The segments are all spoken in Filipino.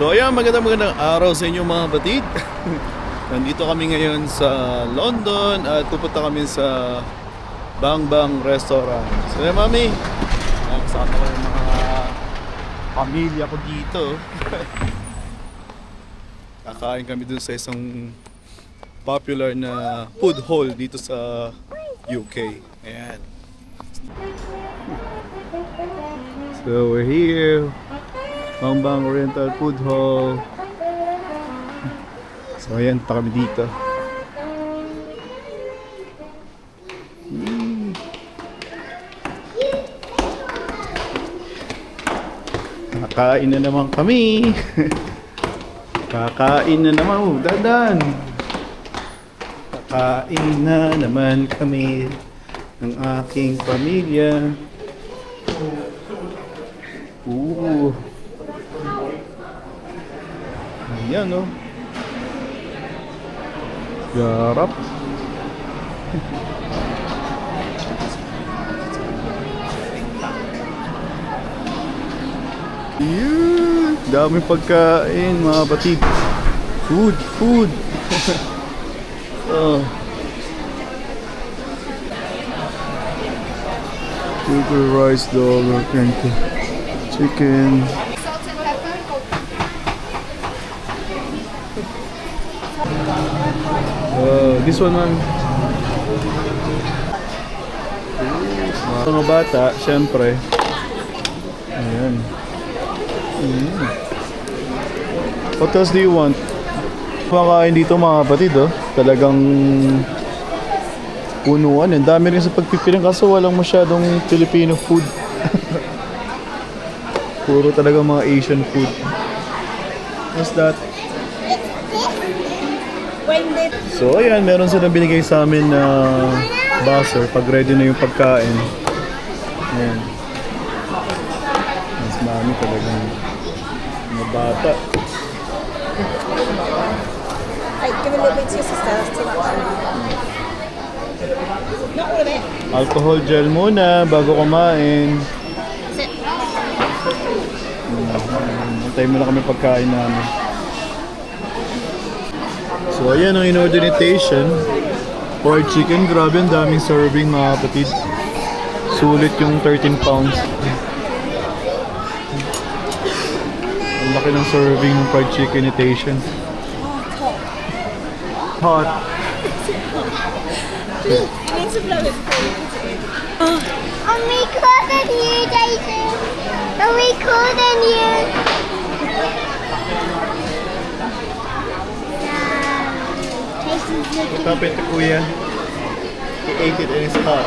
So ayan, magandang magandang araw sa inyo mga batid. Nandito kami ngayon sa London at pupunta kami sa Bang Bang Restaurant. So ayan mami, kasama ko yung mga pamilya ko dito. Kakain kami dun sa isang popular na food hall dito sa UK. Ayan. So we're here. Bang Bang Oriental Food Hall. So ayan, pa kami dito. Kakain na naman kami. Kakain na naman. Oh, dadan. Kakain na naman kami ng aking pamilya. Ooh. Ayan, oh. Garap. Yun. Dami pagkain, mga batid. Food, food. oh. Sugar rice ganito. Chicken. Oh, this one man. Mga bata, syempre. Ayan. Mm. What else do you want? Kumakain dito mga kapatid, oh. Talagang punuan. Ang dami rin sa pagpipiling kaso walang masyadong Filipino food. Puro talaga mga Asian food. What's that? So ayan, meron silang binigay sa amin na buzzer pag ready na yung pagkain. Ayan. Mas mami talagang mga bata. Hey, give a little bit to your sister. Alcohol gel muna bago kumain. That's it. Antay mo na kami pagkain namin. So ayan ang in-order ni Tation. Pork chicken, grabe ang daming serving mga kapatid. Sulit yung 13 pounds. Ang laki ng serving ng fried chicken ni Tation. Hot. You need to blow it before you cooler than you, Jason? Cooler than you? No. Jason's What happened to Kuya? He ate it and it's hot.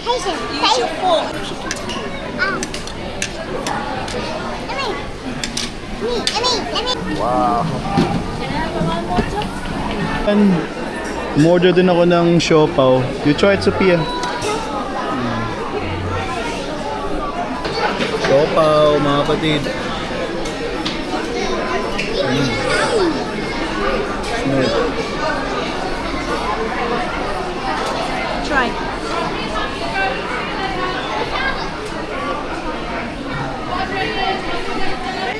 Jason, Use your fork. Wow. And umorder din ako ng siopaw. You try it, Sophia. Siopaw, mga kapatid. Smell. Try.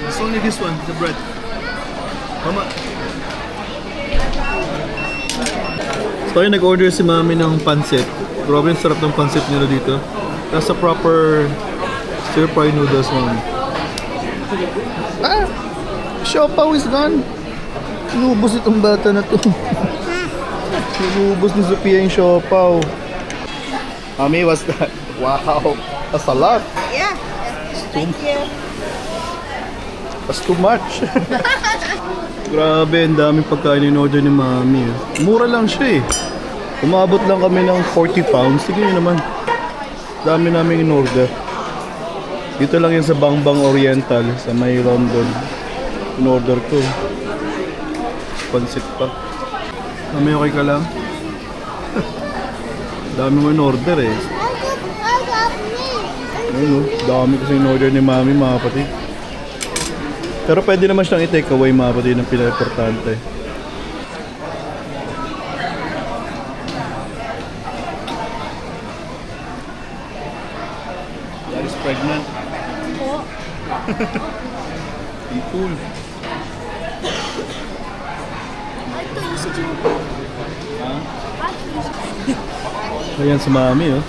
It's only this one, the bread. Mama. So ayun, nag-order si mami ng pansit. Grabe yung sarap ng pansit nila dito. That's a proper stir-fry noodles, mami. Ah! Siopaw is gone! Inubos itong bata na to. Inubos ni Sophia yung siopaw. Mami, what's that? Wow! That's a lot! Yeah. Thank you. That's too much. Grabe, ang daming pagkain in order ni Mami. eh. Mura lang siya eh. Umabot lang kami ng 40 pounds. Sige nyo naman. Dami namin in order. Dito lang yan sa Bangbang Oriental sa may London. In order ko. Pansit pa. Mami, okay ka lang? dami mo in order eh. Ayun oh, dami kasi in order ni Mami mga kapatid. Pero pwede naman siyang i-take away mga kapatid ng pinaka-importante. That is pregnant. Hindi full. I thought you said you Ayan si mami oh.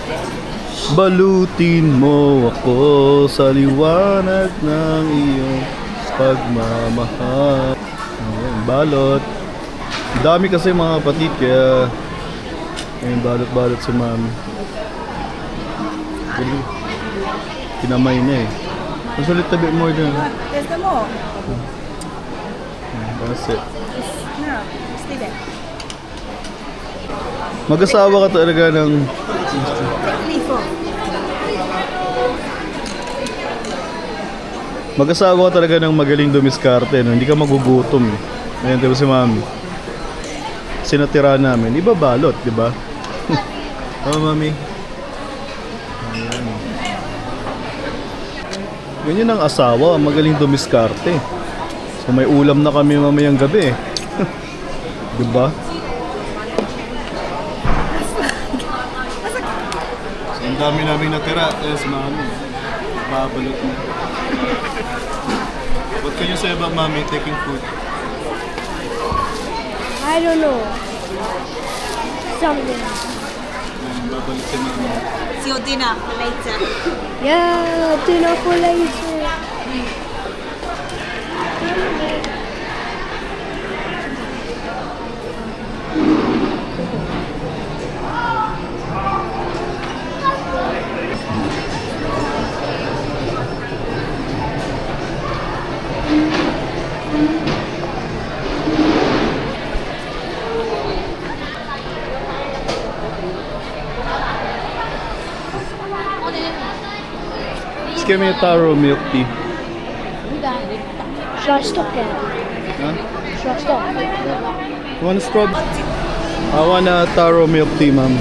Balutin mo ako sa liwanag ng iyong pagmamahal. Ayan, balot. Dami kasi mga kapatid kaya Ayan, balot-balot si mami. Kinamay na eh. Mas ulit a bit more than. There's the more. That's it. No, stay there. Mag-asawa ka talaga ng. Mag-asawa ka talaga ng magaling dumiskarte, no? Hindi ka magugutom. Eh. Ayan, di ba si mami? Sinatira namin. Iba balot, di ba? Oo, mami. Ayan. Ganyan ang asawa, magaling dumiskarte. So may ulam na kami mamayang gabi. di ba? Ang dami namin natira. Yes, mami. Babalot na. What can you say about mommy taking food? I don't know. Something. Babalik si mami. Dinner for later. Yeah, dinner for later. Just give me a taro milk tea. Should I stop here? Huh? Should I stop? You want a straw? I want a taro milk tea, ma'am.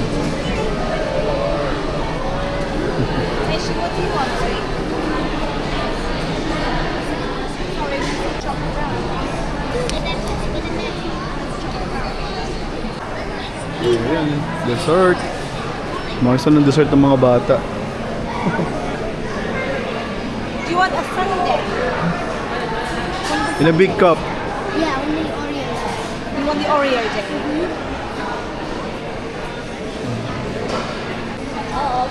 Ayan, dessert. Mga isa ng dessert ng mga bata. Do you want a sundae? In a big cup. Yeah, only Oreo. You want the Oreo day? Mm-hmm. Oh,